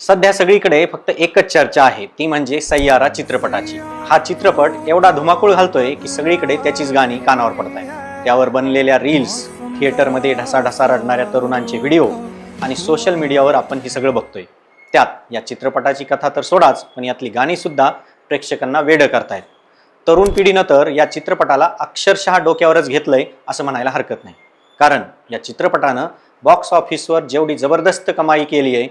सध्या सगळीकडे फक्त एकच चर्चा आहे ती म्हणजे सय्यारा चित्रपटाची. हा चित्रपट एवढा धुमाकूळ घालतोय की सगळीकडे त्याचीच गाणी कानावर पडत आहे त्यावर बनलेल्या रील्स थिएटरमध्ये ढसाढसा रडणाऱ्या तरुणांचे व्हिडिओ आणि सोशल मीडियावर आपण हे सगळं बघतोय. त्यात या चित्रपटाची कथा तर सोडाच पण यातली गाणीसुद्धा प्रेक्षकांना वेडं करतायत. तरुण पिढीनं तर या चित्रपटाला अक्षरशः डोक्यावरच घेतलंय असं म्हणायला हरकत नाही. कारण या चित्रपटानं बॉक्स ऑफिसवर जेवढी जबरदस्त कमाई केली आहे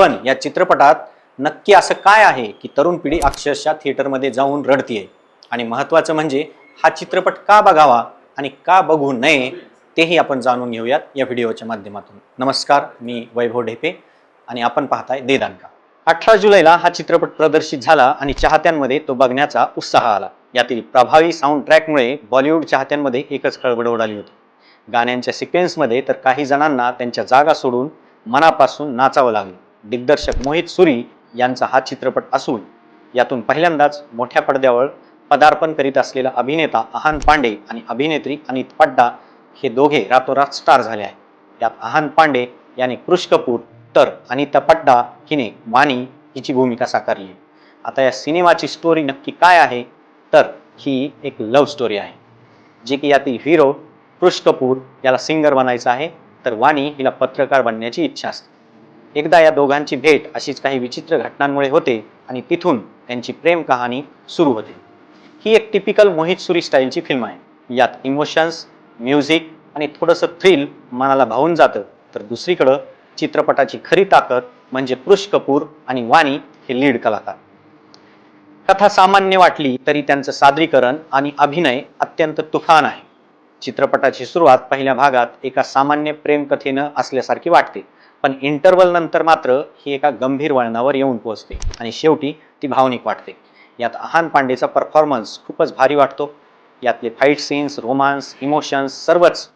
पण या चित्रपटात नक्की असं काय आहे की तरुण पिढी अक्षरशः थिएटरमध्ये जाऊन रडतीये? आणि महत्त्वाचं म्हणजे हा चित्रपट का बघावा आणि का बघू नये तेही आपण जाणून घेऊयात या व्हिडिओच्या माध्यमातून. नमस्कार मी वैभव ढेपे आणि आपण पाहताय देदानका अठरा जुलैला हा चित्रपट प्रदर्शित झाला आणि चाहत्यांमध्ये तो बघण्याचा उत्साह आला. यातील प्रभावी साऊंड ट्रॅकमुळे बॉलिवूड चाहत्यांमध्ये एकच खळबळ उडाली होती. गाण्यांच्या सिक्वेन्समध्ये तर काही जणांना त्यांच्या जागा सोडून मनापासून नाचावं लागलं. दिग्दर्शक मोहित सुरी यांचा हा चित्रपट असून यातून पहिल्यांदाच मोठ्या पडद्यावर पदार्पण करीत असलेला अभिनेता अहान पांडे आणि अभिनेत्री अनित पड्डा हे दोघे रातोरात स्टार झाले आहे यात आहान पांडे याने कृष कपूर तर अनिता पड्डा हिने वाणी हिची भूमिका साकारली आता या सिनेमाची स्टोरी नक्की काय आहे? तर ही एक लव्ह स्टोरी आहे. जे की यातील हिरो कृष कपूर याला सिंगर बनायचं आहे. तर वाणी हिला पत्रकार बनण्याची इच्छा असते. एकदा या दोघांची भेट अशीच काही विचित्र घटनांमुळे होते आणि तिथून त्यांची प्रेम कहाणी सुरू होते. ही एक टिपिकल मोहित सुरी स्टाईलची फिल्म आहे. यात इमोशन्स म्युझिक आणि थोडंसं थ्रिल मनाला भावून जातं. तर दुसरीकडं चित्रपटाची खरी ताकद म्हणजे कृष कपूर आणि वाणी हे लीड कलाकार. कथा सामान्य वाटली तरी त्यांचं सादरीकरण आणि अभिनय अत्यंत तुफान आहे. चित्रपटाची सुरुवात पहिल्या भागात एका सामान्य प्रेमकथेनं असल्यासारखी वाटते. पण इंटरवल नंतर मात्र ही एका गंभीर वळणावर येऊन पोहोचते आणि शेवटी ती भावनिक वाटते. यात अहान पांडेचा परफॉर्मन्स खूपच भारी वाटतो. यातले फाईट सीन्स रोमांस इमोशन्स सर्वच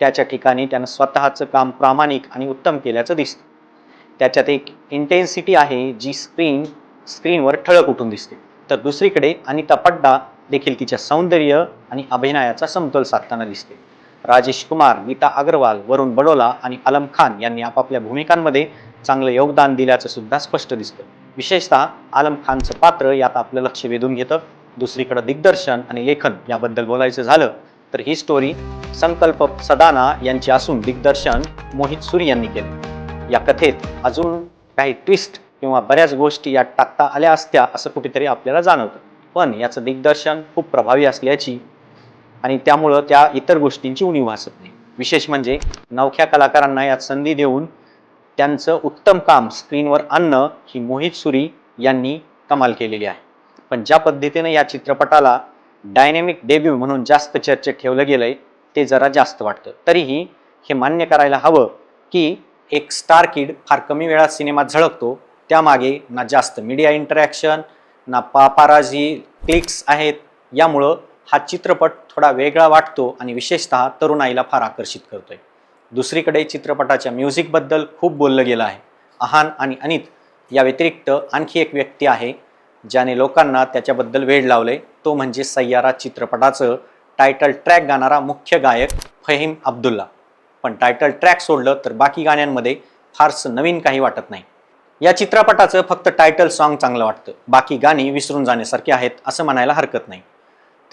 त्याच्या ठिकाणी त्यानं स्वतःचं काम प्रामाणिक आणि उत्तम केल्याचं दिसतं. त्याच्यात एक इंटेन्सिटी आहे जी स्क्रीन स्क्रीनवर ठळक उठून दिसते. तर दुसरीकडे अनिता पड्डा देखील तिच्या सौंदर्य आणि अभिनयाचा समतोल साधताना दिसते. राजेश कुमार नीता अग्रवाल वरुण बडोला आणि आलम खान यांनी आपापल्या भूमिकांमध्ये चांगलं योगदान दिल्याचं सुद्धा स्पष्ट दिसतं. विशेषतः आलम खानचं पात्र यात आपलं लक्ष वेधून घेतं. दुसरीकडं दिग्दर्शन आणि लेखन याबद्दल बोलायचं झालं तर ही स्टोरी संकल्प सदाना यांची असून दिग्दर्शन मोहित सुरी यांनी केलं. या कथेत अजून काही ट्विस्ट किंवा बऱ्याच गोष्टी यात टाकता आल्या असत्या असं कुठेतरी आपल्याला जाणवतं. पण याचं दिग्दर्शन खूप प्रभावी असल्याची आणि त्यामुळं त्या इतर गोष्टींची उणीव भासत नाही. विशेष म्हणजे नवख्या कलाकारांना यात संधी देऊन त्यांचं उत्तम काम स्क्रीनवर आणणं ही मोहित सुरी यांनी कमाल केलेली आहे. पण ज्या पद्धतीने या चित्रपटाला डायनॅमिक डेब्यू म्हणून जास्त चर्चेत ठेवलं गेलंय ते जरा जास्त वाटतं. तरीही हे मान्य करायला हवं की एक स्टार किड फार कमी वेळात सिनेमात झळकतो त्यामागे ना जास्त मीडिया इंटरॅक्शन ना पापाराजी क्लिक्स आहेत यामुळं हा चित्रपट थोडा वेगळा वाटतो आणि विशेषतः तरुणाईला फार आकर्षित करतोय. दुसरीकडे चित्रपटाच्या म्युझिकबद्दल खूप बोललं गेलं आहे. अहान आणि अनित या व्यतिरिक्त आणखी एक व्यक्ती आहे ज्याने लोकांना त्याच्याबद्दल वेळ लावले तो म्हणजे सय्यारा चित्रपटाचं टायटल ट्रॅक गाणारा मुख्य गायक फहीम अब्दुल्ला. पण टायटल ट्रॅक सोडलं तर बाकी गाण्यांमध्ये फारसं नवीन काही वाटत नाही. या चित्रपटाचं फक्त टायटल सॉन्ग चांगलं वाटतं. बाकी गाणी विसरून जाण्यासारखी आहेत असं म्हणायला हरकत नाही.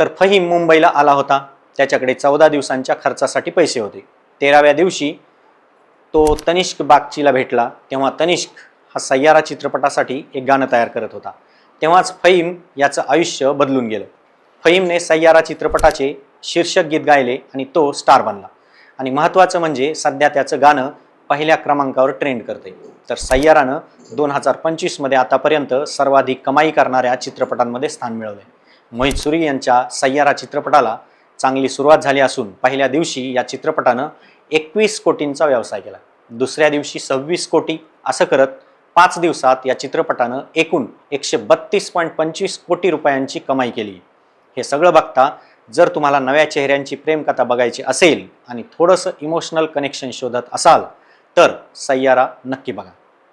तर फहीम मुंबईला आला होता. त्याच्याकडे चौदा दिवसांच्या खर्चासाठी पैसे होते. तेराव्या दिवशी तो तनिष्क बागचीला भेटला. तेव्हा तनिष्क हा सय्यारा चित्रपटासाठी एक गाणं तयार करत होता. तेव्हाच फहीम याचं आयुष्य बदलून गेलं. फहीमने सय्यारा चित्रपटाचे शीर्षक गीत गायले आणि तो स्टार बनला. आणि महत्त्वाचं म्हणजे सध्या त्याचं गाणं पहिल्या क्रमांकावर ट्रेंड करते तर सय्यारानं दोन हजार पंचवीसमध्ये आतापर्यंत सर्वाधिक कमाई करणाऱ्या चित्रपटांमध्ये स्थान मिळवले मोहित सुरी यांच्या सय्यारा चित्रपटाला चांगली सुरुवात झाली असून पहिल्या दिवशी या चित्रपटानं एकवीस कोटींचा व्यवसाय केला. दुसऱ्या दिवशी सव्वीस कोटी असं करत पाच दिवसात या चित्रपटानं एकूण एकशे बत्तीस पॉईंट पंचवीस कोटी रुपयांची कमाई केली. हे सगळं बघता जर तुम्हाला नव्या चेहऱ्यांची प्रेमकथा बघायची असेल आणि थोडंसं इमोशनल कनेक्शन शोधत असाल तर सय्यारा नक्की बघा.